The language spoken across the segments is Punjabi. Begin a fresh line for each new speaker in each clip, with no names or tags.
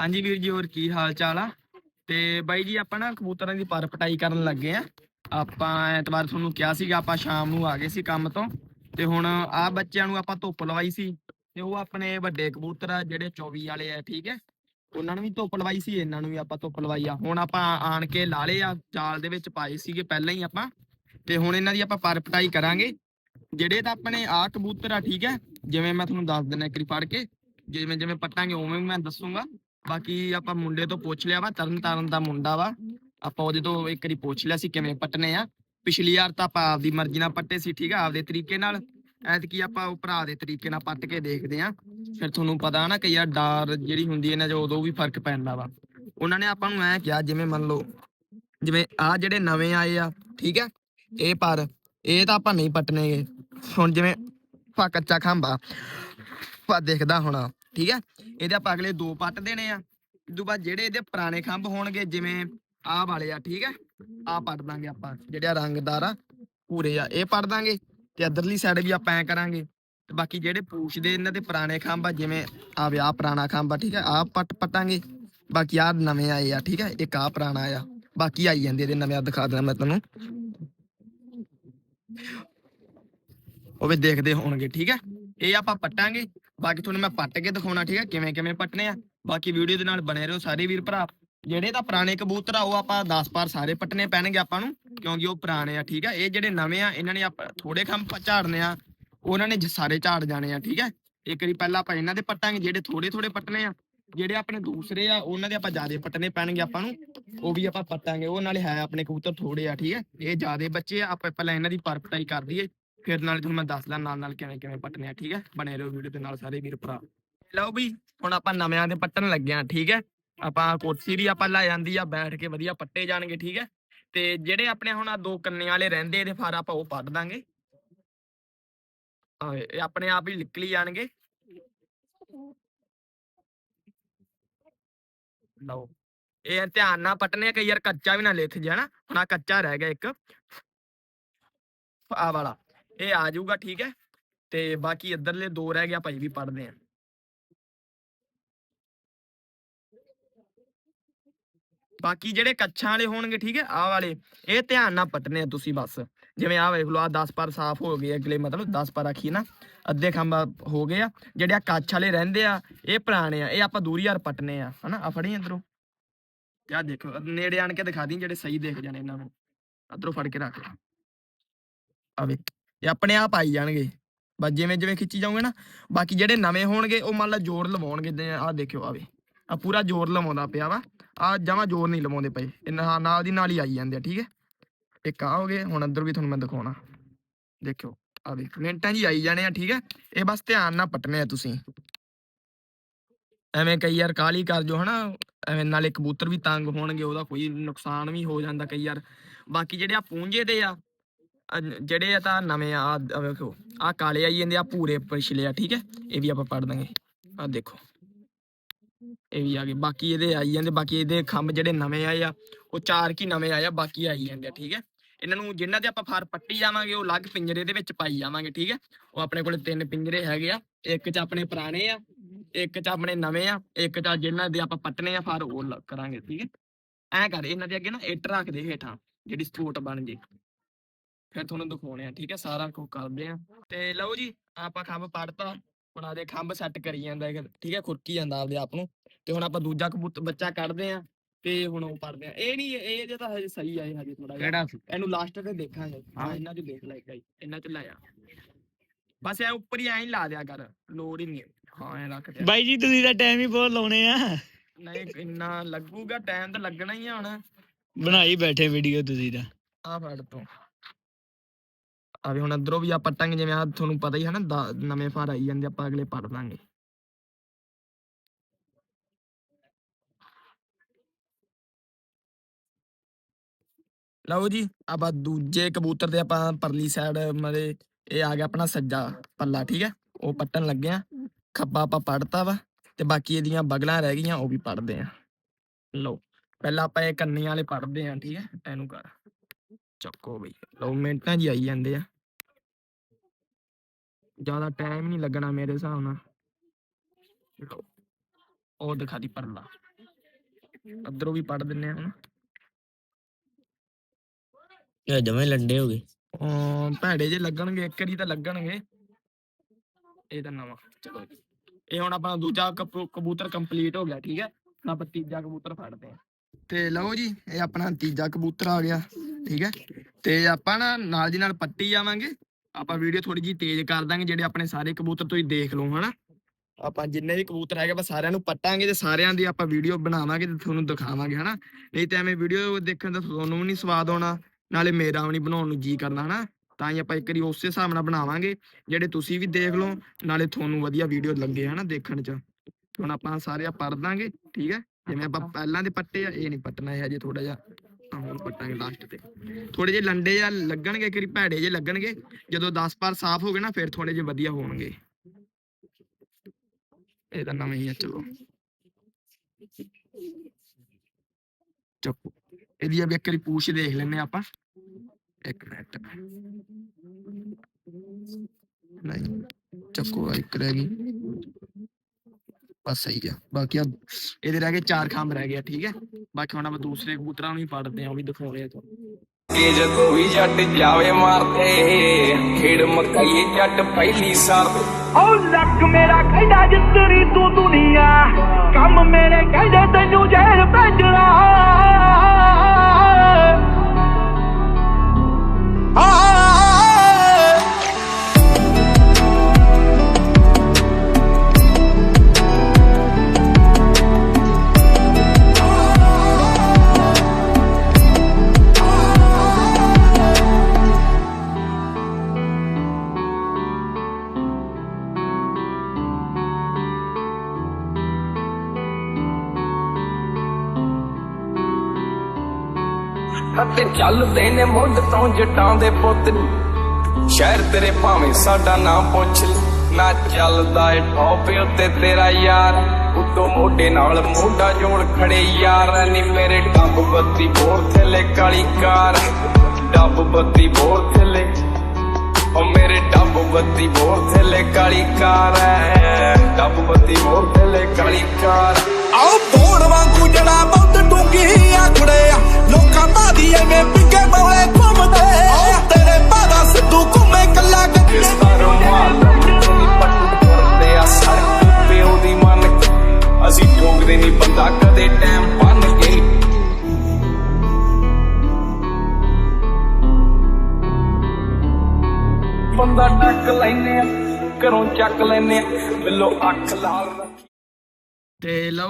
ਹਾਂਜੀ ਵੀਰ ਜੀ, ਹੋਰ ਕੀ ਹਾਲ ਚਾਲ ਆ? ਤੇ ਬਾਈ ਜੀ, ਆਪਾਂ ਨਾ ਕਬੂਤਰਾਂ ਦੀ ਪਰ ਪਟਾਈ ਕਰਨ ਲੱਗੇ ਆ। ਆਪਾਂ ਐਤਵਾਰ ਤੁਹਾਨੂੰ ਕਿਹਾ ਸੀਗਾ, ਆਪਾਂ ਸ਼ਾਮ ਨੂੰ ਆ ਗਏ ਸੀ ਕੰਮ ਤੋਂ। ਤੇ ਹੁਣ ਆ ਬੱਚਿਆਂ ਨੂੰ ਆਪਾਂ ਧੁੱਪ ਲਵਾਈ ਸੀ। ਤੇ ਉਹ ਆਪਣੇ ਵੱਡੇ ਕਬੂਤਰ ਆ, ਜਿਹੜੇ 24 ਵਾਲੇ ਆ, ਠੀਕ ਹੈ? ਉਹਨਾਂ ਨੂੰ ਵੀ ਧੁੱਪ ਲਵਾਈ ਸੀ, ਇਹਨਾਂ ਨੂੰ ਵੀ ਆਪਾਂ ਧੁੱਪ ਲਵਾਈ ਆ। ਹੁਣ ਆਪਾਂ ਆਣ ਕੇ ਲਾ ਲਏ ਆ, ਜਾਲ ਦੇ ਵਿੱਚ ਪਾਏ ਸੀਗੇ ਪਹਿਲਾਂ ਹੀ ਆਪਾਂ। ਤੇ ਹੁਣ ਇਹਨਾਂ ਦੀ ਆਪਾਂ ਪਰ ਪਟਾਈ ਕਰਾਂਗੇ। ਜਿਹੜੇ ਤਾਂ ਆਪਣੇ ਆ ਕਬੂਤਰ ਆ, ਠੀਕ ਹੈ? ਜਿਵੇਂ ਮੈਂ ਤੁਹਾਨੂੰ ਦੱਸ ਦਿੰਦਾ ਇੱਕ ਵਾਰੀ ਫੜ ਕੇ। ਜਿਵੇਂ ਜਿਵੇਂ ਪੱਟਾਂਗੇ ਉਵੇਂ ਮੈਂ ਦੱਸੂਗਾ। ਬਾਕੀ ਆਪਾਂ ਮੁੰਡੇ ਤੋਂ ਪੁੱਛ ਲਿਆ ਵਾ ਤਰਨ ਤਾਰਨ ਦਾ ਮੁੰਡਾ ਵਾ। ਆਪਾਂ ਉਹਦੇ ਤੋਂ ਇੱਕ ਵਾਰੀ ਪੁੱਛ ਲਿਆ ਸੀ ਕਿਵੇਂ ਪੱਟਨੇ ਆ। ਪਿਛਲੀ ਵਾਰ ਤਾਂ ਆਪਾਂ ਆਪਦੀ ਮਰਜ਼ੀ ਨਾਲ ਪੱਟੇ ਸੀ, ਠੀਕ ਆ, ਆਪਦੇ ਤਰੀਕੇ ਨਾਲ। ਐਤਕੀ ਆਪਾਂ ਉਹ ਭਰਾ ਦੇ ਤਰੀਕੇ ਨਾਲ ਪੱਟ ਕੇ ਦੇਖਦੇ ਆ। ਫਿਰ ਤੁਹਾਨੂੰ ਪਤਾ ਨਾ ਕਈ ਵਾਰ ਡਾਰ ਜਿਹੜੀ ਹੁੰਦੀ ਇਹਨਾਂ 'ਚ ਉਦੋਂ ਵੀ ਫ਼ਰਕ ਪੈਂਦਾ ਵਾ। ਉਹਨਾਂ ਨੇ ਆਪਾਂ ਨੂੰ ਐ ਕਿਹਾ, ਜਿਵੇਂ ਮੰਨ ਲਓ, ਜਿਵੇਂ ਆ ਜਿਹੜੇ ਨਵੇਂ ਆਏ ਆ, ਠੀਕ ਹੈ ਇਹ ਪਰ, ਇਹ ਤਾਂ ਆਪਾਂ ਨਹੀਂ ਪੱਟਣੇਗੇ ਹੁਣ ਜਿਵੇਂ ਪਾ ਕੱਚਾ ਖੰਭਾ ਪਾ ਦੇਖਦਾ ਹੋਣਾ। ਠੀਕ ਹੈ? ਇਹਦੇ ਆਪਾਂ ਅਗਲੇ ਦੋ ਪੱਟ ਦੇਣੇ ਆ। ਇਦੋਂ ਬਾਅਦ ਜਿਹੜੇ ਇਹਦੇ ਪੁਰਾਣੇ ਖੰਭ ਹੋਣਗੇ, ਜਿਵੇਂ ਆਹ ਵਾਲੇ ਆ, ਠੀਕ ਹੈ? ਆਹ ਪੱਟ ਦਾਂਗੇ ਆਪਾਂ, ਜਿਹੜੇ ਰੰਗਦਾਰ ਆ ਪੂਰੇ ਆ, ਇਹ ਪੱਟ ਦਾਂਗੇ। ਤੇ ਅਦਰਲੀ ਸਾਈਡ ਵੀ ਆਪਾਂ ਐ ਕਰਾਂਗੇ। ਤੇ ਬਾਕੀ ਜਿਹੜੇ ਪੂਛ ਦੇ ਇਹਨਾਂ ਦੇ ਪੁਰਾਣੇ ਖੰਭ ਆ, ਜਿਵੇਂ ਆ ਵਿਆਹ ਪੁਰਾਣਾ ਖੰਭ ਆ, ਠੀਕ ਹੈ? ਆਹ ਪੱਟ ਪਟਾਂਗੇ। ਬਾਕੀ ਆ ਨਵੇਂ ਆਏ ਆ, ਠੀਕ ਹੈ? ਇੱਕ ਆ ਪੁਰਾਣਾ ਆ ਬਾਕੀ ਆਈ ਜਾਂਦੇ ਇਹਦੇ ਨਵੇਂ ਆ ਦਿਖਾ ਦਿੰਦਾ ਮੈਂ ਤੁਹਾਨੂੰ। ਉਹ ਵੀ ਦੇਖਦੇ ਹੋਣਗੇ, ਠੀਕ ਹੈ? ਇਹ ਆਪਾਂ ਪੱਟਾਂਗੇ। ਬਾਕੀ ਤੁਹਾਨੂੰ ਮੈਂ ਪੱਟ ਕੇ ਦਿਖਾਉਣਾ, ਠੀਕ ਹੈ? ਕਿਵੇਂ ਕਿਵੇਂ ਪੱਟਨੇ ਆ। ਬਾਕੀ ਵੀਡੀਓ ਦੇ ਨਾਲ ਬਣੇ ਰਹੋ ਸਾਰੇ ਵੀਰ ਭਰਾ। ਜਿਹੜੇ ਤਾਂ ਪੁਰਾਣੇ ਕਬੂਤਰ ਆ, ਉਹ ਆਪਾਂ 10 ਪਾਰ ਸਾਰੇ ਪੱਟਨੇ ਪੈਣਗੇ ਆਪਾਂ ਨੂੰ, ਕਿਉਂਕਿ ਉਹ ਪੁਰਾਣੇ ਆ, ਠੀਕ ਹੈ? ਇਹ ਜਿਹੜੇ ਨਵੇਂ ਆ, ਇਹਨਾਂ ਨੇ ਆਪਾਂ ਥੋੜੇ ਖੰਭ ਝਾੜਨੇ ਆ, ਉਹਨਾਂ ਨੇ ਸਾਰੇ ਝਾੜ ਜਾਣੇ ਆ, ਠੀਕ ਹੈ? ਇੱਕ ਵਾਰੀ ਪਹਿਲਾਂ ਆਪਾਂ ਇਹਨਾਂ ਦੇ ਪੱਟਾਂਗੇ, ਜਿਹੜੇ ਥੋੜੇ ਥੋੜੇ ਪੱਟਨੇ ਆ। ਜਿਹੜੇ ਆਪਣੇ ਦੂਸਰੇ ਆ, ਉਹਨਾਂ ਦੇ ਆਪਾਂ ਜਿਆਦੇ ਪੱਟਨੇ ਪੈਣਗੇ ਆਪਾਂ ਨੂੰ, ਉਹ ਵੀ ਆਪਾਂ ਪੱਟਾਂਗੇ। ਉਹ ਨਾਲੇ ਹੈ ਆਪਣੇ ਕਬੂਤਰ ਥੋੜੇ ਆ, ਠੀਕ ਹੈ? ਇਹ ਜਿਆਦੇ ਬੱਚੇ ਆ, ਆਪਾਂ ਪਹਿਲਾਂ ਇਹਨਾਂ ਦੀ ਪਰ ਪਟਾਈ ਕਰ ਦਈਏ। ਫਿਰ ਨਾਲੇ ਤੁਹਾਨੂੰ ਮੈਂ ਦੱਸਦਾ ਨਾਲ ਨਾਲ ਕਿਵੇਂ ਕਿਵੇਂ ਪੱਟਨੇ ਆ, ਠੀਕ ਹੈ? ਬਣੇ ਰਹੋ ਵੀਡੀਓ ਦੇ ਨਾਲ ਸਾਰੇ ਵੀਰ ਭਰਾ। ਲਓ ਵੀ ਹੁਣ ਆਪਾਂ ਨਵਿਆਂ ਦੇ ਪੱਟਣ ਲੱਗੇ ਆ ਠੀਕ ਹੈ? ਆਪਾਂ ਕੁਰਸੀ ਵੀ ਆਪਾਂ ਲੈ ਜਾਂਦੀ ਆ, ਬੈਠ ਕੇ ਵਧੀਆ ਪੱਟੇ ਜਾਣਗੇ, ਠੀਕ ਹੈ? ਤੇ ਜਿਹੜੇ ਆਪਣੇ ਹੁਣ ਆ ਦੋ ਕੰਨੇ ਵਾਲੇ ਰਹਿੰਦੇ, ਇਹਦੇ ਫਾਰ ਆਪਾਂ ਉਹ ਪੱਟ ਦਾਂਗੇ। ਆਹ, ਇਹ ਆਪਣੇ ਆਪ ਹੀ ਨਿਕਲੀ ਜਾਣਗੇ। ਲਓ, ਇਹ ਧਿਆਨ ਨਾਲ ਪਟਨੇ ਕਈ ਯਾਰ ਕੱਚਾ ਵੀ ਨਾ ਲਿਥ ਜਾਣਾ। ਹੁਣ ਆ ਕੱਚਾ ਰਹਿ ਗਿਆ ਇੱਕ। ਆ ਵਾਲਾ। ਇਹ ਆ ਜਾਊਗਾ, ਠੀਕ ਹੈ? ਤੇ ਬਾਕੀ ਇੱਧਰਲੇ ਦੋ ਰਹਿ ਗਿਆ, ਭਾਈ ਵੀ ਪੜਦੇ ਆ। ਬਾਕੀ ਜਿਹੜੇ ਕੱਛਾਂ ਵਾਲੇ ਹੋਣਗੇ, ਠੀਕ ਹੈ, ਆਹ ਵਾਲੇ, ਇਹ ਧਿਆਨ ਨਾਲ ਪਟਨੇ ਤੁਸੀਂ ਬਸ। ਜਿਵੇਂ ਆਹ ਵੇਖ ਲਓ ਆ 10 ਪਰ ਸਾਫ਼ ਹੋ ਗਏ ਅਗਲੇ ਮਤਲਬ 10 ਪਰ ਆਖੀ ਨਾ, ਅੱਧੇ ਖੰਭਾ ਹੋ ਗਏ ਆ, ਜਿਹੜੇ ਆ ਕੱਛ ਵਾਲੇ ਰਹਿੰਦੇ ਆ, ਇਹ ਪੁਰਾਣੇ ਆ, ਇਹ ਆਪਾਂ ਦੂਰੀ ਯਾਰ ਪਟਨੇ ਆ, ਹਨਾ? ਆ ਫੜੀ ਇਧਰੋਂ। ਤੇ ਆਹ ਦੇਖੋ ਨੇੜੇ ਆਣ ਕੇ ਦਿਖਾ ਦੀ ਜਿਹੜੇ ਸਹੀ ਦੇਖ ਜਾਣੇ ਇਹਨਾਂ ਨੂੰ। ਇਧਰੋਂ ਫੜ ਕੇ ਰੱਖ ਆ ਵੇ ਇਹ ਆਪਣੇ ਆਪ ਆਈ ਜਾਣਗੇ। ਬਸ ਜਿਵੇਂ ਜਿਵੇਂ ਖਿੱਚੀ ਜਾਓਗੇ ਨਾ, ਬਾਕੀ ਜਿਹੜੇ ਨਵੇਂ ਹੋਣਗੇ, ਉਹ ਮੰਨ ਲਾ ਜ਼ੋਰ ਲਵਾਉਣਗੇ ਆਹ ਦੇਖਿਓ ਆਵੇ ਆ ਪੂਰਾ ਜ਼ੋਰ ਲਵਾਉਂਦਾ ਪਿਆ ਵਾ। ਆ ਜਮਾ ਜ਼ੋਰ ਨਹੀਂ ਲਵਾਉਂਦੇ ਪਏ। ਇਹ ਨਾਲ ਦੀ ਨਾਲ ਹੀ ਆਈ ਜਾਂਦੇ ਆ, ਠੀਕ ਹੈ? ਇੱਕ ਆ ਹੋ ਹੁਣ ਅੰਦਰ ਵੀ ਤੁਹਾਨੂੰ ਮੈਂ ਦਿਖਾਉਣਾ। ਦੇਖਿਓ ਆ ਵੇ, ਮਿੰਟਾਂ ਜੀ ਆਈ ਜਾਣੇ ਆ, ਠੀਕ ਹੈ? ਇਹ ਬਸ ਧਿਆਨ ਨਾਲ ਪਟਨੇ ਆ ਤੁਸੀਂ। ਐਵੇਂ ਕਈ ਯਾਰ ਕਾਲੀ ਕਰ ਜੋ, ਹਨਾ? ਐਵੇਂ ਨਾਲੇ ਕਬੂਤਰ ਵੀ ਤੰਗ ਹੋਣਗੇ, ਉਹਦਾ ਕੋਈ ਨੁਕਸਾਨ ਵੀ ਹੋ ਜਾਂਦਾ ਕਈ ਯਾਰ। ਬਾਕੀ ਜਿਹੜੇ ਆ ਪੂੰਝੇ ਦੇ ਆ ਅਹ ਜਿਹੜੇ ਆ ਤਾਂ ਨਵੇਂ ਆ, ਆਹ ਵੇਖੋ ਆ ਕਾਲੇ ਆਈ ਜਾਂਦੇ ਆ ਪੂਰੇ ਪਿਛਲੇ ਆ, ਠੀਕ ਹੈ? ਇਹ ਵੀ ਆਪਾਂ ਪੜ ਦਾਂਗੇ। ਆ ਦੇਖੋ। ਇਹ ਵੀ ਆ ਗਏ। ਬਾਕੀ ਇਹਦੇ ਆਈ ਜਾਂਦੇ, ਬਾਕੀ ਇਹਦੇ ਖੰਭ ਜਿਹੜੇ ਨਵੇਂ ਆਏ ਆ, ਉਹ ਚਾਰ ਕੀ ਨਵੇਂ ਆਏ ਆ, ਬਾਕੀ ਆਈ ਜਾਂਦੇ ਆ, ਠੀਕ ਹੈ? ਇਹਨਾਂ ਨੂੰ ਜਿਨ੍ਹਾਂ ਦੇ ਆਪਾਂ ਫਰ ਪੱਟੀ ਜਾਵਾਂਗੇ, ਉਹ ਅਲੱਗ ਪਿੰਜਰੇ ਦੇ ਵਿੱਚ ਪਾਈ ਜਾਵਾਂਗੇ, ਠੀਕ ਹੈ? ਉਹ ਆਪਣੇ ਕੋਲ ਤਿੰਨ ਪਿੰਜਰੇ ਹੈਗੇ ਆ, ਇੱਕ ਚ ਆਪਣੇ ਪੁਰਾਣੇ ਆ, ਇੱਕ ਚ ਆਪਣੇ ਨਵੇਂ ਆ, ਇੱਕ ਚ ਜਿਨ੍ਹਾਂ ਦੇ ਆਪਾਂ ਪੱਟਨੇ ਆ, ਫਰ ਉਹ ਲ- ਕਰਾਂਗੇ, ਠੀਕ ਹੈ? ਐ ਕਰ, ਇਹਨਾਂ ਦੇ ਅੱਗੇ ਨਾ ਇੱਟ ਰੱਖ ਦੇ ਹੇਠਾਂ, ਜਿਹੜੀ ਸਪੋਰਟ ਬਣ ਜੇ। ਫਿਰ ਤੁਹਾਨੂੰ ਦਿਖਾਉਣੇ ਆ ਠੀਕ ਹੈ ਸਾਰਾ ਕੁਝ ਕਰਦੇ ਆ। ਤੇ ਲਓ ਜੀ ਆਪਾਂ ਖੰਭ ਪੜਤਾ ਹੁਣ ਆਦੇ ਖੰਭ ਸੈੱਟ ਕਰੀ ਜਾਂਦਾ ਠੀਕ ਹੈ ਖੁਰਕੀ ਜਾਂਦਾ ਆਪਦੇ ਆਪ ਨੂੰ। ਤੇ ਹੁਣ ਆਪਾਂ ਦੂਜਾ ਕਬੂਤਰ ਬੱਚਾ ਕੱਢਦੇ ਆ ਤੇ ਹੁਣ ਉਹ ਪੜਦੇ ਆ। ਇਹ ਨਹੀਂ ਇਹ ਜੇ ਤਾਂ ਹਜੇ ਸਹੀ ਆ ਇਹ ਹਜੇ ਥੋੜਾ
ਕਿਹੜਾ ਸੀ?
ਇਹਨੂੰ ਲਾਸਟ ਤੇ ਦੇਖਾਂਗੇ ਹਾਂ। ਇਹਨਾਂ ਚ ਦੇਖ ਲੈ ਗਈ ਇਹਨਾਂ ਚ ਲੈ ਆ। ਬਸ ਐ ਉੱਪਰ ਹੀ ਐਂ ਲਾ ਦਿਆ ਕਰ ਲੋੜ ਹੀ ਨਹੀਂ। ਹਾਂ ਐ ਰੱਖ ਦਿਆ।
ਬਾਈ ਜੀ ਤੁਸੀਂ ਤਾਂ ਟਾਈਮ ਹੀ ਬਹੁਤ ਲਾਉਣੇ ਆ।
ਨਹੀਂ ਇੰਨਾ ਲੱਗੂਗਾ ਟਾਈਮ ਤਾਂ ਲੱਗਣਾ ਹੀ ਆ ਹੁਣ।
ਬਣਾਈ ਬੈਠੇ ਵੀਡੀਓ ਤੁਸੀਂ ਤਾਂ।
ਆ ਫੜ ਤੂੰ। ਆ ਹੁਣ ਅੰਦਰੋਂ ਵੀ ਆ ਪੱਟਾਂਗੇ ਜਿਵੇਂ ਆ ਤੁਹਾਨੂੰ ਪਤਾ ਹੀ ਹੈ ਨਾ, ਦਾ- ਨਵੇਂ ਫਾਰ ਆਈ ਜਾਂਦੇ, ਆਪਾਂ ਅਗਲੇ ਪੜ ਲਾਂਗੇ ਲਓ ਜੀ, ਆਪਾਂ ਦੂਜੇ ਕਬੂਤਰ ਦੇ ਆਪਾਂ ਪਰਲੀ ਸਾਈਡ ਮਰੇ, ਇਹ ਆ ਗਿਆ ਆਪਣਾ ਸੱਜਾ ਪੱਲਾ, ਠੀਕ ਹੈ? ਉਹ ਪੱਟਣ ਲੱਗੇ ਆ ਖੱਬਾ ਆਪਾਂ ਪੜਤਾ ਵਾ ਤੇ ਬਾਕੀ ਇਹਦੀਆਂ ਬਗਲਾਂ ਰਹਿ ਗਈਆਂ, ਉਹ ਵੀ ਪੜਦੇ ਆ ਲਓ, ਪਹਿਲਾਂ ਆਪਾਂ ਇਹ ਕੰਨੀ ਵਾਲੇ ਪੜਦੇ ਆ ਠੀਕ ਹੈ? ਇਹਨੂੰ ਕਰ। ਚੱਕੋ ਬਈ। ਲਓ, ਮਿੰਟਾਂ ਜੀ ਆਈ ਜਾਂਦੇ ਆ। ਜ਼ਿਆਦਾ ਟਾਈਮ ਨਹੀਂ ਲੱਗਣਾ ਮੇਰੇ ਹਿਸਾਬ ਨਾਲ। ਲਓ ਉਹ ਦਿਖਾ ਦੀ ਪਰਲਾ। ਅਧਰੋਂ ਵੀ ਪੜ ਦਿੰਨੇ ਆ ਹੁਣ
ਇਹ ਜਮੇ ਲੰਡੇ ਹੋ ਗਏ।
ਅਮ ਭੈੜੇ ਜੇ ਲੱਗਣਗੇ ਇੱਕ ਵਾਰੀ ਤਾਂ ਲੱਗਣਗੇ। ਇਹ ਤਾਂ ਨਵਾਂ ਚਲੋ। ਇਹ ਹੁਣ ਆਪਣਾ ਦੂਜਾ ਕਬੂਤਰ ਕੰਪਲੀਟ ਹੋ ਗਿਆ ਠੀਕ ਹੈ। ਹੁਣ ਆਪਾਂ ਤੀਜਾ ਕਬੂਤਰ ਫੜਦੇ ਆ ਤੇ ਲਓ ਜੀ ਇਹ ਆਪਣਾ ਤੀਜਾ ਕਬੂਤਰ ਆ ਗਿਆ ਠੀਕ ਹੈ। ਤੇ ਆਪਾਂ ਨਾ ਨਾਲ ਦੀ ਨਾਲ ਪੱਟੀ ਜਾਵਾਂਗੇ। ਆਪਾਂ ਵੀਡੀਓ ਥੋੜੀ ਜੀ ਤੇਜ਼ ਕਰ ਦਾਂਗੇ, ਜਿਹੜੇ ਆਪਣੇ ਸਾਰੇ ਕਬੂਤਰ ਤੁਸੀਂ ਦੇਖ ਲਓ, ਹਨਾ? ਆਪਾਂ ਜਿੰਨੇ ਵੀ ਕਬੂਤਰ ਹੈਗੇ, ਆਪਾਂ ਸਾਰਿਆਂ ਨੂੰ ਪੱਟਾਂਗੇ ਤੇ ਸਾਰਿਆਂ ਦੀ ਆਪਾਂ ਵੀਡੀਓ ਬਣਾਵਾਂਗੇ ਤੇ ਤੁਹਾਨੂੰ ਦਿਖਾਵਾਂਗੇ, ਹਨਾ? ਨਹੀਂ ਤੇ ਐਵੇਂ ਵੀਡੀਓ ਦੇਖਣ ਦਾ ਤੁਹਾਨੂੰ ਵੀ ਨਹੀਂ ਸਵਾਦ ਆਉਣਾ, ਨਾਲੇ ਮੇਰਾ ਵੀ ਨਹੀਂ ਬਣਾਉਣ ਨੂੰ ਜੀ ਕਰਨਾ ਹਨਾ? ਤਾਂ ਹੀ ਆਪਾਂ ਇੱਕ ਵਾਰੀ ਉਸੇ ਹਿਸਾਬ ਨਾਲ ਬਣਾਵਾਂਗੇ, ਜਿਹੜੇ ਤੁਸੀਂ ਵੀ ਦੇਖ ਲਓ, ਨਾਲੇ ਤੁਹਾਨੂੰ ਵਧੀਆ ਵੀਡੀਓ ਲੱਗੇ, ਹਨਾ, ਦੇਖਣ ਚ। ਹੁਣ ਆਪਾਂ ਸਾਰੇ ਆ ਪੜ ਦਾਂਗੇ, ਠੀਕ ਹੈ? ਜਿਵੇਂ ਆਪਾਂ ਪਹਿਲਾਂ ਦੇ ਪੱਟੇ ਆ, ਇਹ ਨਹੀਂ ਪੱਟਣਾ ਇਹ ਹਜੇ ਥੋੜਾ ਜਿਹਾ। ਹੁਣ ਪੱਟਾਂਗੇ ਲਾਸਟ ਤੇ। ਥੋੜੇ ਜਿਹੇ ਲੰਡੇ ਜਾਂ ਲੱਗਣਗੇ ਕਿ ਭੈੜੇ ਜੇ ਲੱਗਣਗੇ। ਜਦੋਂ 10 ਪਾਰ ਸਾਫ਼ ਹੋ ਗਏ ਨਾ, ਫਿਰ ਥੋੜੇ ਜਿਹੇ ਵਧੀਆ ਹੋਣਗੇ। ਇਹ ਤਾਂ ਨਵਾਂ ਹੀ ਆ, ਚਲੋ। ਚੱਕੋ ਇਹਦੀ ਅਬ ਇੱਕ ਵਾਰੀ ਪੂਛ ਦੇਖ ਲੈਨੇ ਆਪਾਂ। ਇੱਕ ਮਿੰਟ। ਨਹੀਂ, ਚੱਕੋ ਇੱਕ ਰਹਿ ਗਈ। ਬਸ ਸਹੀ ਆ ਬਾਕੀ ਆ, ਇਹਦੇ ਰਹਿ ਗਏ ਚਾਰ ਖਾਂਬ ਰਹਿ ਗਿਆ ਠੀਕ ਹੈ? ਬਾਕੀ ਹੁਣ ਆਪਾਂ ਦੂਸਰੇ ਕਬੂਤਰਾਂ ਨੂੰ ਵੀ ਪੜਦੇ ਆ ਉਹ ਵੀ ਦਿਖਾਉਂਦੇ ਆ ਤੁਹਾਨੂੰ।
ਕਿ ਜਦੋਂ ਵੀ ਜੱਟ ਜਾਵੇ ਮਾਰਦੇ ਖੇਡ ਮਕਾਈਏ ਜੱਟ ਪਹਿਲੀ ਸਾਰ
ਓ ਲੱਕ ਮੇਰਾ ਕਹਿੰਦਾ ਜਿੱਤਰੀ ਤੂੰ ਦੁਨੀਆ ਕੰਮ ਮੇਰੇ ਕਹਿੰਦੇ ਤੈਨੂੰ ਜ਼ਹਿਰ ਭੇਜਣਾ
ਅਤੇ ਚੱਲਦੇ ਨੇ ਮੁੱਢ ਤੋਂ ਜਟਾਂ ਦੇ ਪੁੱਤ ਸ਼ਹਿਰ ਤੇਰੇ ਭਾਵੇਂ ਸਾਡਾ ਨਾਮ ਪੁੱਛ ਨਾ ਚੱਲਦਾ ਏ ਟੌਪ ਉੱਤੇ ਤੇਰਾ ਯਾਰ। ਉਤੋਂ ਮੋਢੇ ਨਾਲ ਮੋਢਾ ਜੋੜ ਖੜੇ ਯਾਰ। ਨੀ ਮੇਰੇ ਡੱਬ ਬੱਤੀ ਬੋਰ ਥੱਲੇ ਕਾਲੀ ਕਾਰ। ਡੱਬ ਬੱਤੀ ਬੋਰ ਥੱਲੇ। ਉਹ ਮੇਰੇ ਡੱਬ ਬੱਤੀ ਬੋਰ ਥੱਲੇ ਕਾਲੀ ਕਾਰ। ਐ ਡੱਬ ਬੱਤੀ ਬੋਰ ਥੱਲੇ ਕਾਲੀ ਕਾਰ।
ਆਓ ਬੋੜ ਵਾਂਗੂ ਜੜਾ ਬਹੁਤ ਡੂੰਗੀ ਆਖੜੇ ਆ। ਲੋਕਾਂ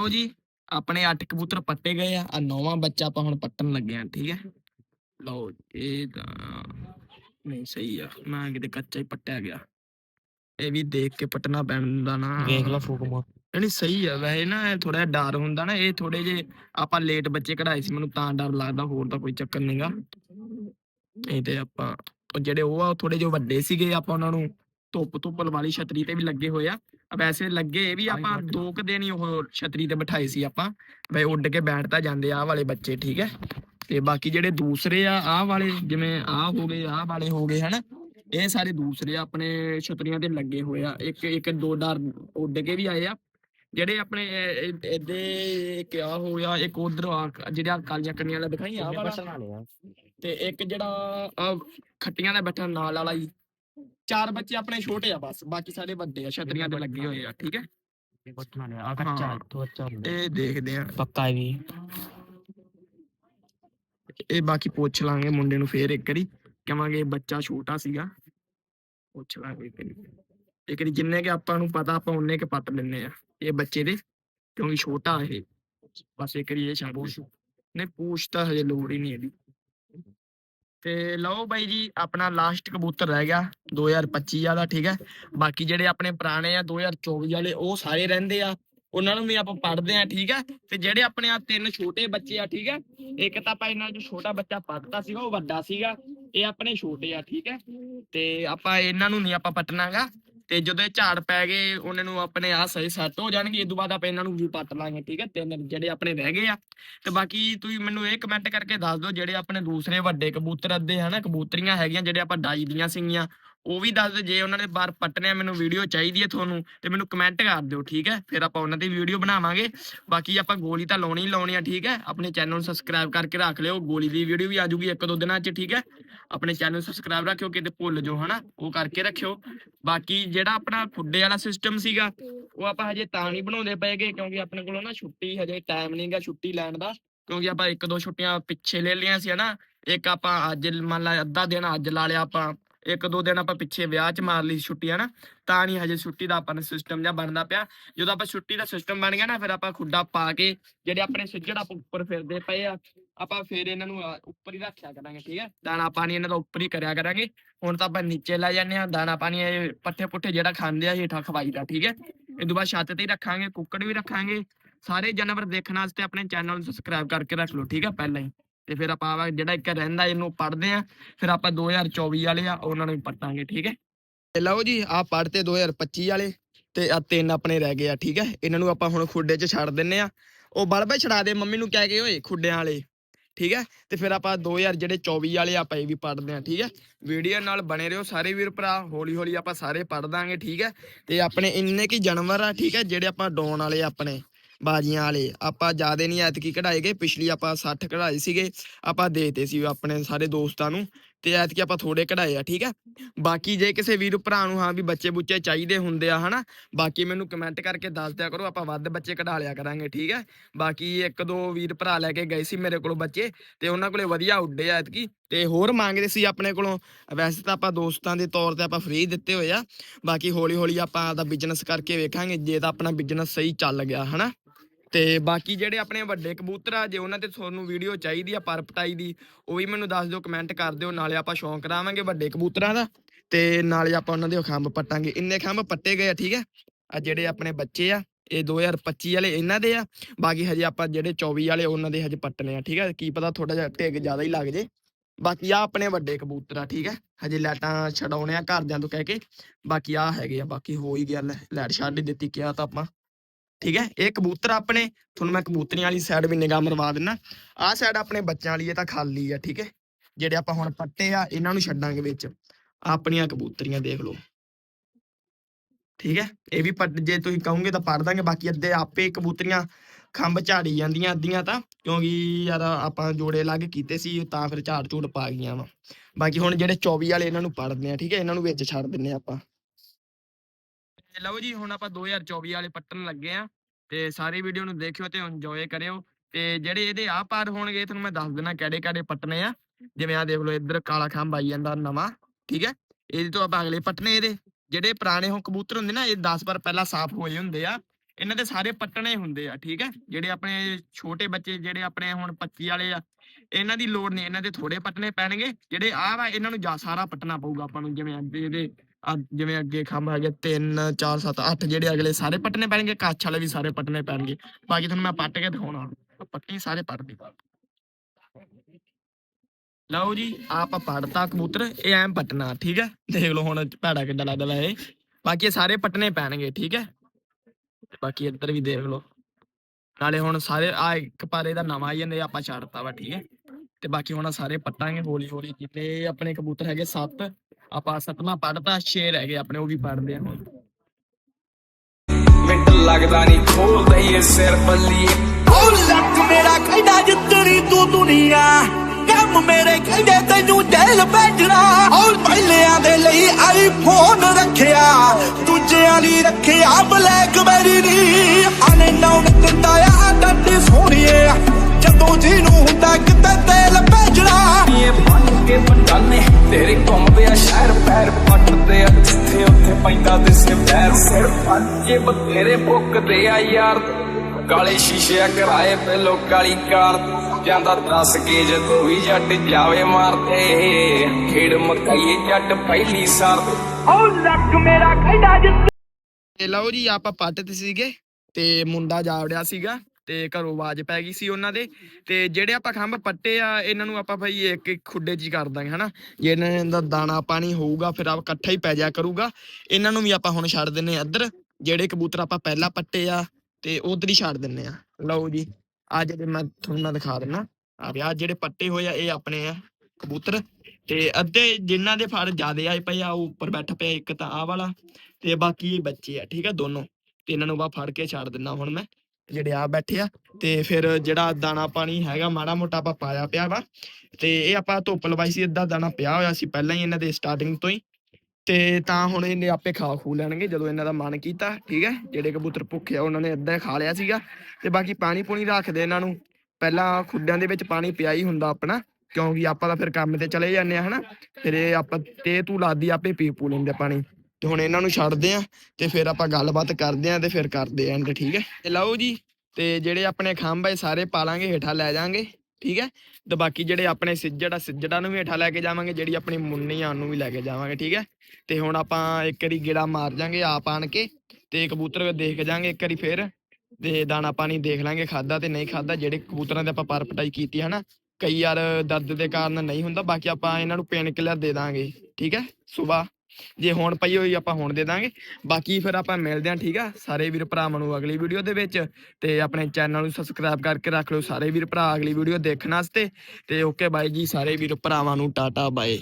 ਲਓ ਜੀ ਆਪਣੇ 8 ਕਬੂਤਰ ਪੱਟੇ ਗਏ ਆ ਆ ਨੌਵਾਂ ਬੱਚਾ ਆਪਾਂ ਹੁਣ ਪੱਟਣ ਲੱਗੇ ਆ ਠੀਕ ਹੈ। ਲਓ ਇਹ ਤਾਂ ਨਹੀਂ ਸਹੀ ਆ ਮੈਂ ਕਿਤੇ ਕੱਚਾ ਹੀ ਪੱਟਿਆ ਗਿਆ। ਇਹ ਵੀ ਦੇਖ ਕੇ ਪੱਟਣਾ ਪੈਂਦਾ ਨਾ।
ਵੇਖ ਲਾ ਫੂਕ ਮਾਰ।
ਨਹੀਂ ਸਹੀ ਆ ਵੈਸੇ ਨਾ ਥੋੜਾ ਡਰ ਹੁੰਦਾ ਨਾ ਇਹ ਥੋੜੇ ਜੇ ਆਪਾਂ ਲੇਟ ਬੱਚੇ ਕਢਾਏ ਸੀ ਮੈਨੂੰ ਤਾਂ ਡਰ ਲੱਗਦਾ ਹੋਰ ਤਾਂ ਕੋਈ ਚੱਕਰ ਨਹੀਂਗਾ ਨਹੀਂ ਤੇ ਆਪਾਂ ਜਿਹੜੇ ਉਹ ਆ ਥੋੜੇ ਜਿਹੇ ਵੱਡੇ ਸੀਗੇ ਆਪਾਂ ਉਹਨਾਂ ਨੂੰ ਧੁੱਪ ਧੁੱਪ ਵਾਲੀ ਛਤਰੀ ਤੇ ਵੀ ਲੱਗੇ ਹੋਏ ਆ। ਵੈਸੇ ਲੱਗੇ ਵੀ ਆਪਾਂ ਦੋ ਕੁ ਦਿਨ ਹੀ ਉਹ ਛਤਰੀ ਤੇ ਬਿਠਾਏ ਸੀ ਆਪਾਂ। ਬਈ ਉੱਡ ਕੇ ਬੈਠ ਤਾਂ ਜਾਂਦੇ ਆ ਵਾਲੇ ਬੱਚੇ ਠੀਕ ਹੈ? ਤੇ ਬਾਕੀ ਜਿਹੜੇ ਦੂਸਰੇ ਆ ਆਹ ਵਾਲੇ ਜਿਵੇਂ ਆਹ ਹੋ ਗਏ ਆਹ ਵਾਲੇ ਹੋ ਗਏ ਹਨਾ? ਇਹ ਸਾਰੇ ਦੂਸਰੇ ਆਪਣੇ ਛਤਰੀਆਂ ਤੇ ਲੱਗੇ ਹੋਏ ਆ। ਇੱਕ ਇੱਕ ਦੋ ਡਰ ਉੱਡ ਕੇ ਵੀ ਆਏ ਆ। ਜਿਹੜੇ ਆਪਣੇ ਇਹ- ਇਹ- ਇਹਦੇ ਇੱਕ ਆ ਹੋ ਗਿਆ ਇੱਕ ਉਧਰ ਆ ਜਿਹੜੇ ਕਾਲੀਆਂ ਕੰਨੀਆਂ ਵਾਲਾ ਦਿਖਾਈ ਆ ਵਾਲਾ? ਤੇ ਇੱਕ ਜਿਹੜਾ ਖੱਟੀਆਂ ਦਾ ਬੈਠਾ ਨਾਲ ਵਾਲਾ ਜੀ ਚਾਰ ਬੱਚੇ ਆਪਣੇ ਛੋਟੇ ਆ ਬਸ ਬਾਕੀ ਸਾਰੇ ਵੱਡੇ ਆ ਛਤਰੀਆਂ ਤੇ ਲੱਗੇ ਹੋਏ ਆ ਠੀਕ ਹੈ?
ਨੇ ਆ
ਕੱਚਾ, ਇਹ ਦੇਖਦੇ ਆ
ਪੱਕਾ ਵੀ।
ਇਹ ਬਾਕੀ ਪੁੱਛ ਲਾਂਗੇ ਮੁੰਡੇ ਨੂੰ ਫੇਰ ਇੱਕ ਵਾਰੀ ਕਹਾਂਗੇ ਬੱਚਾ ਛੋਟਾ ਸੀਗਾ। ਪੁੱਛ ਲਾਂਗੇ ਇੱਕ ਵਾਰੀ। ਇੱਕ ਵਾਰੀ ਜਿੰਨੇ ਕਿ ਆਪਾਂ ਨੂੰ ਪਤਾ ਆਪਾਂ ਉਹਨੇ ਕੇ ਪੱਟ ਲੈਨੇ ਆ ਇਹ ਬੱਚੇ ਦੇ ਕਿਉਂਕਿ ਛੋਟਾ ਇਹ। ਬਸ ਇੱਕ ਵਾਰੀ ਇਹ ਛੱਡ। ਨਹੀਂ ਪੂਛ ਤਾਂ ਹਜੇ ਲੋੜ ਹੀ ਨਹੀਂ ਇਹਦੀ। ਤੇ ਲਓ ਬਾਈ ਜੀ, ਆਪਣਾ ਲਾਸਟ ਕਬੂਤਰ ਰਹਿ ਗਿਆ 2025 ਵਾਲਾ, ਠੀਕ ਹੈ? ਬਾਕੀ ਜਿਹੜੇ ਆਪਣੇ ਪੁਰਾਣੇ ਆ 2024 ਵਾਲੇ, ਉਹ ਸਾਰੇ ਰਹਿੰਦੇ ਆ। ਉਹਨਾਂ ਨੂੰ ਵੀ ਆਪਾਂ ਪੜਦੇ ਆ ਠੀਕ ਹੈ? ਤੇ ਜਿਹੜੇ ਆਪਣੇ ਆ ਤਿੰਨ ਛੋਟੇ ਬੱਚੇ ਆ, ਠੀਕ ਹੈ? ਇੱਕ ਤਾਂ ਆਪਾਂ ਇਹਨਾਂ ਚੋਂ ਛੋਟਾ ਬੱਚਾ ਪੱਟਦਾ ਸੀਗਾ, ਉਹ ਵੱਡਾ ਸੀਗਾ। ਇਹ ਆਪਣੇ ਛੋਟੇ ਆ, ਠੀਕ ਹੈ? ਤੇ ਆਪਾਂ ਇਹਨਾਂ ਨੂੰ ਨਹੀਂ ਆਪਾਂ ਪੱਟਣਾਗਾ। ਤੇ ਜਦੋਂ ਇਹ ਝਾੜ ਪੈ ਗਏ, ਉਹਨਾਂ ਨੂੰ ਆਪਣੇ ਆ ਸਹੀ ਸੈੱਟ ਹੋ ਜਾਣਗੇ ਇਸ ਤੋਂ ਬਾਅਦ ਆਪਾਂ ਇਹਨਾਂ ਨੂੰ ਵੀ ਪੱਟ ਲਾਂਗੇ, ਠੀਕ ਹੈ? ਤਿੰਨ ਜਿਹੜੇ ਆਪਣੇ ਰਹਿ ਗਏ ਆ। ਤੇ ਬਾਕੀ ਤੁਸੀਂ ਮੈਨੂੰ ਇਹ ਕਮੈਂਟ ਕਰਕੇ ਦੱਸ ਦਿਓ, ਜਿਹੜੇ ਆਪਣੇ ਦੂਸਰੇ ਵੱਡੇ ਕਬੂਤਰ ਅੱਦੇ ਹਨਾ? ਕਬੂਤਰੀਆਂ ਹੈਗੀਆਂ, ਜਿਹੜੇ ਆਪਾਂ ਡਾਈ ਦੀਆਂ ਸੀਗੀਆਂ ਉਹ ਵੀ ਦੱਸ ਦਿਓ ਜੇ ਉਹਨਾਂ ਨੇ ਬਾਹਰ ਪੱਟਨੇ ਆ, ਮੈਨੂੰ ਵੀਡੀਓ ਚਾਹੀਦੀ ਹੈ ਤੁਹਾਨੂੰ, ਤੇ ਮੈਨੂੰ ਕਮੈਂਟ ਕਰ ਦਿਓ, ਠੀਕ ਹੈ? ਫਿਰ ਆਪਾਂ ਉਹਨਾਂ ਦੀ ਵੀਡੀਓ ਬਣਾਵਾਂਗੇ। ਬਾਕੀ ਆਪਾਂ ਗੋਲੀ ਤਾਂ ਲਾਉਣੀ ਲਾਉਣੀ ਆ, ਠੀਕ ਹੈ? ਆਪਣੇ ਚੈਨਲ ਨੂੰ ਸਬਸਕ੍ਰਾਈਬ ਕਰਕੇ ਰੱਖ ਲਿਓ, ਗੋਲੀ ਦੀ ਵੀਡੀਓ ਵੀ ਆ ਜੂਗੀ ਇੱਕ ਦੋ ਦਿਨਾਂ 'ਚ, ਠੀਕ ਹੈ? ਆਪਣੇ ਚੈਨਲ ਨੂੰ ਸਬਸਕ੍ਰਾਈਬ ਰੱਖਿਓ, ਕਿਤੇ ਭੁੱਲ ਜਾਓ, ਹਨਾ? ਉਹ ਕਰਕੇ ਰੱਖਿਓ। ਬਾਕੀ ਜਿਹੜਾ ਆਪਣਾ ਖੁੱਡੇ ਵਾਲਾ ਸਿਸਟਮ ਸੀਗਾ, ਉਹ ਆਪਾਂ ਹਜੇ ਤਾਂ ਨਹੀਂ ਬਣਾਉਂਦੇ ਪਏਗੇ, ਕਿਉਂਕਿ ਆਪਣੇ ਕੋਲੋਂ ਨਾ ਛੁੱਟੀ ਹਜੇ ਟਾਈਮ ਨਹੀਂਗਾ ਛੁੱਟੀ ਲੈਣ ਦਾ, ਕਿਉਂਕਿ ਆਪਾਂ ਇੱਕ ਦੋ ਛੁੱਟੀਆਂ ਪਿੱਛੇ ਲੈ ਲਈਆਂ ਸੀ, ਹਨਾ? ਇੱਕ ਆਪਾਂ ਅੱਜ ਮੰਨ ਲਾ ਅੱਧਾ ਦਿਨ ਅੱਜ ਲਾ ਲਿਆ ਆਪਾਂ ਇੱਕ ਦੋ ਦਿਨ ਆਪਾਂ ਪਿੱਛੇ ਵਿਆਹ 'ਚ ਮਾਰ ਲਈ ਛੁੱਟੀ ਨਾ, ਤਾਂ ਨਹੀਂ ਹਜੇ ਛੁੱਟੀ ਦਾ ਆਪਾਂ ਨੂੰ ਸਿਸਟਮ ਜਿਹਾ ਬਣਦਾ ਪਿਆ। ਜਦੋਂ ਆਪਾਂ ਛੁੱਟੀ ਦਾ ਸਿਸਟਮ ਬਣ ਗਿਆ ਨਾ, ਫਿਰ ਆਪਾਂ ਖੁੱਡਾ ਪਾ ਕੇ ਜਿਹੜੇ ਆਪਣੇ ਸਿੱਜੜ ਆਪਾਂ ਉੱਪਰ ਫਿਰਦੇ ਪਏ ਆ, ਆਪਾਂ ਫਿਰ ਇਹਨਾਂ ਨੂੰ ਉੱਪਰ ਹੀ ਰੱਖਿਆ ਕਰਾਂਗੇ, ਠੀਕ ਹੈ ਦਾਣਾ ਪਾਣੀ ਇਹਨਾਂ ਦਾ ਉੱਪਰ ਹੀ ਕਰਿਆ ਕਰਾਂਗੇ। ਹੁਣ ਤਾਂ ਆਪਾਂ ਨੀਚੇ ਲੈ ਜਾਂਦੇ ਆ ਦਾਣਾ ਪਾਣੀ ਇਹ ਪੱਠੇ ਪੁੱਠੇ ਜਿਹੜਾ ਖਾਂਦੇ ਆ, ਹੇਠਾਂ ਖਵਾਈਦਾ ਠੀਕ ਹੈ ਇਹ ਤੋਂ ਬਾਅਦ ਛੱਤ ਤੇ ਹੀ ਰੱਖਾਂਗੇ, ਕੁੱਕੜ ਵੀ ਰੱਖਾਂਗੇ। ਸਾਰੇ ਜਾਨਵਰ ਦੇਖਣ ਵਾਸਤੇ ਆਪਣੇ ਚੈਨਲ ਨੂੰ ਸਬਸਕ੍ਰਾਈਬ ਕਰਕੇ ਰੱਖ ਲਓ, ਠੀਕ ਹੈ ਪਹਿਲਾਂ ਹੀ। ਤੇ ਫਿਰ ਆਪਾਂ ਆਵਾ ਜਿਹੜਾ ਇੱਕ ਰਹਿੰਦਾ ਇਹਨੂੰ ਪੜਦੇ ਆ ਫਿਰ ਆਪਾਂ 2024 ਵਾਲੇ ਆ, ਉਹਨਾਂ ਨੂੰ ਵੀ ਠੀਕ ਹੈ? ਤੇ ਲਓ ਜੀ ਆ ਪੜਤੇ 2025 ਵਾਲੇ ਤੇ ਆ ਤਿੰਨ ਆਪਣੇ ਰਹਿ ਗਏ ਆ, ਠੀਕ ਹੈ? ਇਹਨਾਂ ਨੂੰ ਆਪਾਂ ਹੁਣ ਖੁੱਡੇ 'ਚ ਛੱਡ ਦਿੰਨੇ ਆ। ਉਹ ਬਲਬੇ ਛੜਾ ਦੇ, ਮੰਮੀ ਨੂੰ ਕਹਿ ਕੇ ਓਏ ਖੁੱਡਿਆਂ ਵਾਲੇ, ਠੀਕ ਹੈ? ਤੇ ਫਿਰ ਆਪਾਂ 2000 ਜਿਹੜੇ 24 ਵਾਲੇ ਆਪਾਂ ਇਹ ਵੀ ਪੜਦੇ ਆ ਠੀਕ ਹੈ? ਵੀਡੀਓ ਨਾਲ ਬਣੇ ਰਹੋ ਸਾਰੇ ਵੀਰ ਭਰਾ ਹੌਲੀ ਹੌਲੀ ਆਪਾਂ ਸਾਰੇ ਪੜ ਦਾਂਗੇ, ਠੀਕ ਹੈ? ਤੇ ਆਪਣੇ ਇੰਨੇ ਕੀ ਜਾਨਵਰ ਆ, ਠੀਕ ਹੈ? ਜਿਹੜੇ ਆਪਾਂ ਡਾਉਣ ਵਾਲੇ ਆਪਣੇ। ਬਾਜੀਆਂ ਵਾਲੇ। ਆਪਾਂ ਜਿਆਦੇ ਨਹੀਂ ਐਤਕੀ ਕਢਾਏ ਗਏ, ਪਿਛਲੀ ਆਪਾਂ 60 ਕਢਾਏ ਸੀਗੇ, ਆਪਾਂ ਦੇਤੇ ਸੀ ਆਪਣੇ ਸਾਰੇ ਦੋਸਤਾਂ ਨੂੰ, ਤੇ ਐਤਕੀ ਆਪਾਂ ਥੋੜੇ ਕਢਾਏ ਆ, ਠੀਕ ਹੈ ਬਾਕੀ ਜੇ ਕਿਸੇ ਵੀਰ ਭਰਾ ਨੂੰ ਹਾਂ ਵੀ ਬੱਚੇ ਬੁੱਚੇ ਚਾਹੀਦੇ ਹੁੰਦੇ ਆ, ਹਨਾ, ਬਾਕੀ ਮੈਨੂੰ ਕਮੈਂਟ ਕਰਕੇ ਦੱਸ ਦਿਆ ਕਰੋ, ਆਪਾਂ ਵੱਧ ਬੱਚੇ ਕਢਾ ਲਿਆ ਕਰਾਂਗੇ, ਠੀਕ ਹੈ ਬਾਕੀ ਇੱਕ ਦੋ ਵੀਰ ਭਰਾ ਲੈ ਕੇ ਗਏ ਸੀ ਮੇਰੇ ਕੋਲੋਂ ਬੱਚੇ, ਤੇ ਉਹਨਾਂ ਕੋਲੇ ਵਧੀਆ ਉੱਡੇ ਆ ਐਤਕੀ, ਤੇ ਹੋਰ ਮੰਗਦੇ ਸੀ ਆਪਣੇ ਕੋਲੋਂ। ਵੈਸੇ ਤਾਂ ਆਪਾਂ ਦੋਸਤਾਂ ਦੇ ਤੌਰ ਤੇ ਆਪਾਂ ਫ੍ਰੀ ਦਿੱਤੇ ਹੋਏ ਆ, ਬਾਕੀ ਹੌਲੀ ਹੌਲੀ ਆਪਾਂ ਆਪਦਾ ਬਿਜ਼ਨਸ ਕਰਕੇ ਵੇਖਾਂਗੇ, ਜੇ ਤਾਂ ਆਪਣਾ ਬਿਜ਼ਨਸ ਸਹੀ ਚੱਲ ਗਿਆ, ਹਨਾ? ਤੇ ਬਾਕੀ ਜਿਹੜੇ ਆਪਣੇ ਵੱਡੇ ਕਬੂਤਰ ਆ, ਜੇ ਉਹਨਾਂ ਤੇ ਤੁਹਾਨੂੰ ਵੀਡੀਓ ਚਾਹੀਦੀ ਆ ਪਰ ਪਟਾਈ ਦੀ, ਉਹ ਵੀ ਮੈਨੂੰ ਦੱਸ ਦਿਓ ਕਮੈਂਟ ਕਰ ਦਿਓ, ਨਾਲੇ ਆਪਾਂ ਸ਼ੌਂਕ ਕਰਾਵਾਂਗੇ ਵੱਡੇ ਕਬੂਤਰਾਂ ਦਾ ਤੇ ਨਾਲੇ ਆਪਾਂ ਉਹਨਾਂ ਦੇ ਖੰਭ ਪੱਟਾਂਗੇ। ਇੰਨੇ ਖੰਭ ਪੱਟੇ ਗਏ ਆ, ਠੀਕ ਹੈ ਆ ਜਿਹੜੇ ਆਪਣੇ ਬੱਚੇ ਆ, ਇਹ 2025 ਵਾਲੇ ਇਹਨਾਂ ਦੇ ਆ, ਬਾਕੀ ਹਜੇ ਆਪਾਂ ਜਿਹੜੇ 24 ਵਾਲੇ ਉਹਨਾਂ ਦੇ ਹਜੇ ਪੱਟਨੇ ਆ, ਠੀਕ ਹੈ ਕੀ ਪਤਾ ਥੋੜਾ ਜਿਹਾ ਢਿੱਗ ਜ਼ਿਆਦਾ ਹੀ ਲੱਗ ਜੇ। ਬਾਕੀ ਆ ਆਪਣੇ ਵੱਡੇ ਕਬੂਤਰ ਆ, ਠੀਕ ਹੈ ਹਜੇ ਲਾਈਟਾਂ ਛਡਾਉਣੇ ਆ ਘਰਦਿਆਂ ਤੋਂ ਕਹਿ ਕੇ। ਬਾਕੀ ਆ ਹੈਗੇ ਆ, ਬਾਕੀ ਹੋ ਹੀ ਗਿਆ, ਲੈ ਛੱਡ ਹੀ ਦਿੱਤੀ, ਕਿਹਾ ਤਾਂ ਆਪਾਂ। ਠੀਕ ਹੈ? ਇਹ ਕਬੂਤਰ ਆਪਣੇ, ਤੁਹਾਨੂੰ ਮੈਂ ਕਬੂਤਰੀਆਂ ਵਾਲੀ ਸਾਈਡ ਵੀ ਨਿਗਾਹ ਮਰਵਾ ਦਿੰਨਾ। ਆਹ ਸਾਈਡ ਆਪਣੇ ਬੱਚਿਆਂ ਵਾਲੀ ਇਹ ਤਾਂ ਖਾਲੀ ਆ ਠੀਕ ਹੈ? ਜਿਹੜੇ ਆਪਾਂ ਹੁਣ ਪੱਟੇ ਆ, ਇਹਨਾਂ ਨੂੰ ਛੱਡਾਂਗੇ ਵਿੱਚ। ਆਪਣੀਆਂ ਕਬੂਤਰੀਆਂ ਦੇਖ ਲਓ। ਠੀਕ ਹੈ? ਇਹ ਵੀ ਪੱਟ, ਜੇ ਤੁਸੀਂ ਕਹੋਗੇ ਤਾਂ ਪੜ ਦਾਂਗੇ, ਬਾਕੀ ਅੱਧੇ ਆਪੇ ਕਬੂਤਰੀਆਂ ਖੰਭ ਝਾੜੀ ਜਾਂਦੀਆਂ ਅੱਧੀਆਂ ਤਾਂ, ਕਿਉਂਕਿ ਯਾਰ ਆਪਾਂ ਜੋੜੇ ਅਲੱਗ ਕੀਤੇ ਸੀ, ਤਾਂ ਫਿਰ ਝਾੜ ਝੂੜ ਪਾ ਗਈਆਂ ਵਾ। ਬਾਕੀ ਹੁਣ ਜਿਹੜੇ 24 ਵਾਲੇ ਇਹਨਾਂ ਨੂੰ ਪੜਦੇ ਆ, ਠੀਕ ਹੈ? ਇਹਨਾਂ ਨੂੰ ਵਿੱਚ ਛੱਡ ਦਿੰਨੇ ਆ ਆਪਾਂ। ਤੇ ਲਓ ਜੀ, ਹੁਣ ਆਪਾਂ 2024 ਵਾਲੇ ਪੱਟਣ ਲੱਗੇ ਆ ਤੇ ਸਾਰੀ ਵੀਡੀਓ ਨੂੰ ਦੇਖਿਓ ਤੇ ਇੰਜੋਏ ਕਰਿਓ। ਤੇ ਜਿਹੜੇ ਇਹਦੇ ਆ ਪਾਰ ਹੋਣਗੇ ਤੁਹਾਨੂੰ ਮੈਂ ਦੱਸ ਦੇਣਾ ਕਿਹੜੇ ਕਿਹੜੇ ਪੱਟਨੇ ਆ। ਜਿਵੇਂ ਆ ਦੇਖ ਲਓ, ਇੱਧਰ ਕਾਲਾ ਖੰਭ ਆਈ ਜਾਂਦਾ ਨਵਾਂ, ਠੀਕ ਹੈ? ਇਹਦੇ ਤੋਂ ਆਪਾਂ ਅਗਲੇ ਪੱਟਨੇ ਇਹਦੇ। ਜਿਹੜੇ ਪੁਰਾਣੇ ਹੋ ਕਬੂਤਰ ਹੁੰਦੇ ਨਾ, ਇਹ 10 ਵਾਰ ਪਹਿਲਾਂ ਸਾਫ਼ ਹੋਏ ਹੁੰਦੇ ਆ। ਇਹਨਾਂ ਦੇ ਸਾਰੇ ਪੱਟਣੇ ਹੁੰਦੇ ਆ, ਠੀਕ ਹੈ? ਜਿਹੜੇ ਆਪਣੇ ਛੋਟੇ ਬੱਚੇ, ਜਿਹੜੇ ਆਪਣੇ ਹੁਣ 25 ਵਾਲੇ ਆ, ਇਹਨਾਂ ਦੀ ਲੋੜ ਨਹੀਂ, ਇਹਨਾਂ ਦੇ ਥੋੜੇ ਪੱਟਣੇ ਪੈਣਗੇ। ਜਿਹੜੇ ਆ ਵਾ, ਇਹਨਾਂ ਨੂੰ ਜਾ ਸਾਰਾ ਪੱਟਣਾ ਪਊਗਾ ਆਪਾਂ ਨੂੰ, ਜਿਵੇਂ ਇਹਦੇ ਆ ਜਿਵੇਂ ਅੱਗੇ ਖੰਭ ਹੈਗੇ 3 4 7 8 ਜਿਹੜੇ ਅਗਲੇ ਸਾਰੇ ਪੱਟਣੇ ਪੈਣਗੇ, ਕੱਛ ਵਾਲੇ ਵੀ ਸਾਰੇ ਪੱਟਣੇ ਪੈਣਗੇ। ਬਾਕੀ ਤੁਹਾਨੂੰ ਮੈਂ ਪੱਟ ਕੇ ਦਿਖਾਉਣਾ। ਪੱਟੀ ਸਾਰੇ ਪੱਟਦੇ। ਲਓ ਜੀ ਆਹ ਪੜਤਾ ਕਬੂਤਰ, ਇਹ ਐਂ ਪਟਣਾ, ਠੀਕ ਹੈ? ਦੇਖ ਲਓ ਹੁਣ ਭੈੜਾ ਕਿੱਦਾਂ ਲੱਗਦਾ ਵਾ ਇਹ। ਬਾਕੀ ਇਹ ਸਾਰੇ ਪਟਨੇ ਪੈਣਗੇ, ਠੀਕ ਹੈ? ਬਾਕੀ ਇੱਧਰ ਵੀ ਦੇਖ ਲਓ। ਨਾਲੇ ਹੁਣ ਸਾਰੇ ਆ ਇੱਕ ਪਾਰੇ ਦਾ ਨਵਾਂ ਆਈ ਜਾਂਦੇ ਆਪਾਂ ਛੱਡਤਾ ਵਾ, ਠੀਕ ਹੈ? ਤੇ ਬਾਕੀ ਹੁਣ ਸਾਰੇ ਪੱਟਾਂਗੇ ਹੌਲੀ ਹੌਲੀ ਜਿੰਨੇ ਆਪਣੇ ਕਬੂਤਰ ਹੈਗੇ 7 ਆਪਾਂ ਸੱਤਵਾਂ ਪੜਤਾ 6 ਰਹਿ ਗਏ ਆਪਣੇ ਉਹ ਵੀ ਪੜਦੇ ਆ ਹੁਣ।
ਮਿੰਟ ਲੱਗਦਾ ਨਹੀਂ ਖੋਲਦਾ ਇਹ ਸਿਰ ਬੱਲੀ
ਉਹ ਲੱਕ ਮੇਰਾ ਕਹਿੰਦਾ ਜਿੱਤਣੀ ਤੂੰ ਦੁਨੀਆ। ਕੰਮ ਮੇਰੇ ਕਹਿੰਦੇ ਤੈਨੂੰ ਜੇਲ ਭੇਜਣਾ। ਔਰ ਪਹਿਲਿਆਂ ਦੇ ਲਈ ਆਈਫੋਨ ਰੱਖਿਆ। ਦੂਜਿਆਂ ਲਈ ਰੱਖਿਆ ਬਲੈਕਬੈਰੀ ਨੀ। ਆਨੇ ਨਾਉਨ ਦਿੰਦਾ ਆ ਡੱਡੀ ਸੋਹਣੀਏ। ਜਦੋਂ ਜਿਹਨੂੰ ਹੁੰਦਾ ਕਿਤੇ ਤੇਲ ਭੇਜਣਾ।
ਇਹ ਬਣ ਕੇ ਪਟਾਨੇ ਤੇਰੇ ਪੰਜੇ ਬਥੇਰੇ ਭੁੱਕਦੇ ਆ ਯਾਰ। ਕਾਲੇ ਸ਼ੀਸ਼ੇ ਕਰਾਏ ਪਹਿਲੋ ਕਾਲੀ ਕਾਰ। ਜਾਂਦਾ ਦੱਸ ਕੇ ਜਦੋਂ ਵੀ ਜੱਟ ਜਾਵੇ ਮਾਰਦੇ। ਖੇੜ ਮਕਾਈਏ ਜੱਟ ਪਹਿਲੀ ਸਾਰ।
ਉਹ ਲੱਕ ਮੇਰਾ ਕਹਿੰਦਾ ਜਿੱਤ।
ਲਓ ਜੀ, ਆਪਾਂ ਪੱਟ ਤੇ ਸੀਗੇ ਤੇ ਮੁੰਡਾ ਜਾ ਸੀਗਾ ਤੇ ਘਰੋਂ ਆਵਾਜ਼ ਪੈ ਗਈ ਸੀ ਉਹਨਾਂ ਦੇ। ਤੇ ਜਿਹੜੇ ਆਪਾਂ ਖੰਭ ਪੱਟੇ ਆ, ਇਹਨਾਂ ਨੂੰ ਆਪਾਂ ਭਾਈ ਇੱਕ ਇੱਕ ਖੁੱਡੇ 'ਚ ਹੀ ਕਰ ਦਾਂਗੇ, ਹਨਾ? ਜੇ ਇਹਨਾਂ ਦਾ ਦਾਣਾ ਪਾਣੀ ਹੋਊਗਾ, ਫਿਰ ਆਪ ਇਕੱਠਾ ਹੀ ਪੈ ਜਾ ਕਰੂਗਾ। ਇਹਨਾਂ ਨੂੰ ਵੀ ਆਪਾਂ ਹੁਣ ਛੱਡ ਦਿੰਨੇ ਆ ਇੱਧਰ। ਜਿਹੜੇ ਕਬੂਤਰ ਆਪਾਂ ਪਹਿਲਾਂ ਪੱਟੇ ਆ ਤੇ ਉਧਰ ਹੀ ਛੱਡ ਦਿੰਨੇ ਆ। ਲਓ ਜੀ ਆ ਜਿਹੜੇ ਮੈਂ ਤੁਹਾਨੂੰ ਦਿਖਾ ਦਿੰਨਾ ਆ ਵੀ ਆ ਜਿਹੜੇ ਪੱਟੇ ਹੋਏ ਆ, ਇਹ ਆਪਣੇ ਆ ਕਬੂਤਰ। ਤੇ ਅੱਧੇ ਜਿਨ੍ਹਾਂ ਦੇ ਫੜ ਜ਼ਿਆਦੇ ਆਏ ਪਏ ਆ, ਉਹ ਉੱਪਰ ਬੈਠਾ ਪਿਆ ਇੱਕ ਤਾਂ ਆਹ ਵਾਲਾ ਤੇ ਬਾਕੀ ਬੱਚੇ ਆ, ਠੀਕ ਆ, ਦੋਨੋਂ। ਤੇ ਇਹਨਾਂ ਨੂੰ ਬਾ ਫੜ ਕੇ ਛੱਡ ਦਿੰਦਾ ਹੁਣ ਮੈਂ। ਜਿਹੜੇ ਆ ਬੈਠੇ ਆ, ਤੇ ਫਿਰ ਜਿਹੜਾ ਦਾਣਾ ਪਾਣੀ ਹੈਗਾ, ਮਾੜਾ ਮੋਟਾ ਆਪਾਂ ਪਾਇਆ ਪਿਆ ਵਾ। ਤੇ ਇਹ ਆਪਾਂ ਧੁੱਪ ਲਵਾਈ ਸੀ, ਅੱਧਾ ਦਾਣਾ ਪਿਆ ਹੋਇਆ ਸੀ, ਪਹਿਲਾਂ ਹੀ ਇਹਨਾਂ ਦੇ ਸਟਾਰਟਿੰਗ ਤੋਂ ਹੀ। ਤੇ ਤਾਂ ਹੁਣ ਇਹਨੇ ਆਪੇ ਖਾ ਖੂ ਲੈਣਗੇ ਜਦੋਂ ਇਹਨਾਂ ਦਾ ਮਨ ਕੀਤਾ, ਠੀਕ ਹੈ? ਜਿਹੜੇ ਕਬੂਤਰ ਭੁੱਖੇ ਆ, ਉਹਨਾਂ ਨੇ ਅੱਧਾ ਖਾ ਲਿਆ ਸੀਗਾ। ਤੇ ਬਾਕੀ ਪਾਣੀ ਪੂਣੀ ਰੱਖਦੇ ਇਹਨਾਂ ਨੂੰ। ਪਹਿਲਾਂ ਖੁੱਡਿਆਂ ਦੇ ਵਿੱਚ ਪਾਣੀ ਪਿਆ ਹੀ ਹੁੰਦਾ ਆਪਣਾ, ਕਿਉਂਕਿ ਆਪਾਂ ਤਾਂ ਫਿਰ ਕੰਮ ਤੇ ਚਲੇ ਜਾਂਦੇ ਆ, ਹਨਾ? ਫਿਰ ਇਹ ਆਪਾਂ ਤੇ ਤੂੰ ਲਾਦੀ ਆਪੇ ਪੀ ਪੂ ਲੈਂਦੇ ਪਾਣੀ। ਤੇ ਹੁਣ ਇਹਨਾਂ ਨੂੰ ਛੱਡਦੇ ਆ, ਤੇ ਫਿਰ ਆਪਾਂ ਗੱਲਬਾਤ ਕਰਦੇ ਆ ਤੇ ਫਿਰ ਕਰਦੇ ਆਂ ਤੇ ਠੀਕ ਹੈ? ਤੇ ਲਓ ਜੀ, ਤੇ ਜਿਹੜੇ ਆਪਣੇ ਖੰਭ ਹੈ ਸਾਰੇ ਪਾਲਾਂਗੇ, ਹੇਠਾਂ ਲੈ ਜਾਾਂਗੇ। ਠੀਕ ਹੈ? ਤੇ ਬਾਕੀ ਜਿਹੜੇ ਆਪਣੇ ਸਿੱਜੜ ਆ ਸਿੱਜੜਾਂ ਨੂੰ ਵੀ ਹੇਠਾਂ ਲੈ ਕੇ ਜਾਵਾਂਗੇ, ਜਿਹੜੀ ਆਪਣੀ ਮੁੰਨੀ ਆ ਉਹਨੂੰ ਵੀ ਲੈ ਕੇ ਜਾਵਾਂਗੇ, ਠੀਕ ਹੈ? ਤੇ ਹੁਣ ਆਪਾਂ ਇੱਕ ਵਾਰੀ ਗੇੜਾ ਮਾਰ ਜਾਾਂਗੇ ਆਪ ਆਣ ਕੇ ਤੇ ਕਬੂਤਰ ਦੇਖ ਜਾਾਂਗੇ ਇੱਕ ਵਾਰੀ ਫੇਰ ਤੇ ਦਾਣਾ ਪਾਣੀ ਦੇਖ ਲਾਂਗੇ ਖਾਦਾ ਤੇ ਨਹੀਂ ਖਾਦਾ ਜਿਹੜੇ ਕਬੂਤਰਾਂ ਦੇ ਆਪਾਂ ਪਰ ਪਟਾਈ ਕੀਤੀ ਹੈ ਨਾ, ਕਈ ਯਾਰ ਦਰਦ ਦੇ ਕਾਰਨ ਨਹੀਂ ਹੁੰਦਾ, ਬਾਕੀ ਆਪਾਂ ਇਹਨਾਂ ਨੂੰ ਪੇਨ ਕਿਲਰ ਦੇ ਦਾਂਗੇ, ਠੀਕ ਹੈ? ਸਵੇਰ ਜੇ ਹੁਣ ਪਈ ਹੋਈ ਆਪਾਂ ਹੁਣ ਦੇ ਦਾਂਗੇ। ਬਾਕੀ ਫਿਰ ਆਪਾਂ ਮਿਲਦੇ ਆਂ ਠੀਕ ਆ? ਸਾਰੇ ਵੀਰ ਭਰਾਵਾਂ ਨੂੰ ਅਗਲੀ ਵੀਡੀਓ ਦੇ ਵਿੱਚ। ਤੇ ਆਪਣੇ ਚੈਨਲ ਨੂੰ ਸਬਸਕ੍ਰਾਈਬ ਕਰਕੇ ਰੱਖ ਲਓ। ਸਾਰੇ ਵੀਰ ਭਰਾ, ਅਗਲੀ ਵੀਡੀਓ ਦੇਖਣ ਵਾਸਤੇ। ਤੇ ਓਕੇ ਬਾਈ ਜੀ, ਸਾਰੇ ਵੀਰ ਭਰਾਵਾਂ ਨੂੰ, ਟਾਟਾ, ਬਾਏ।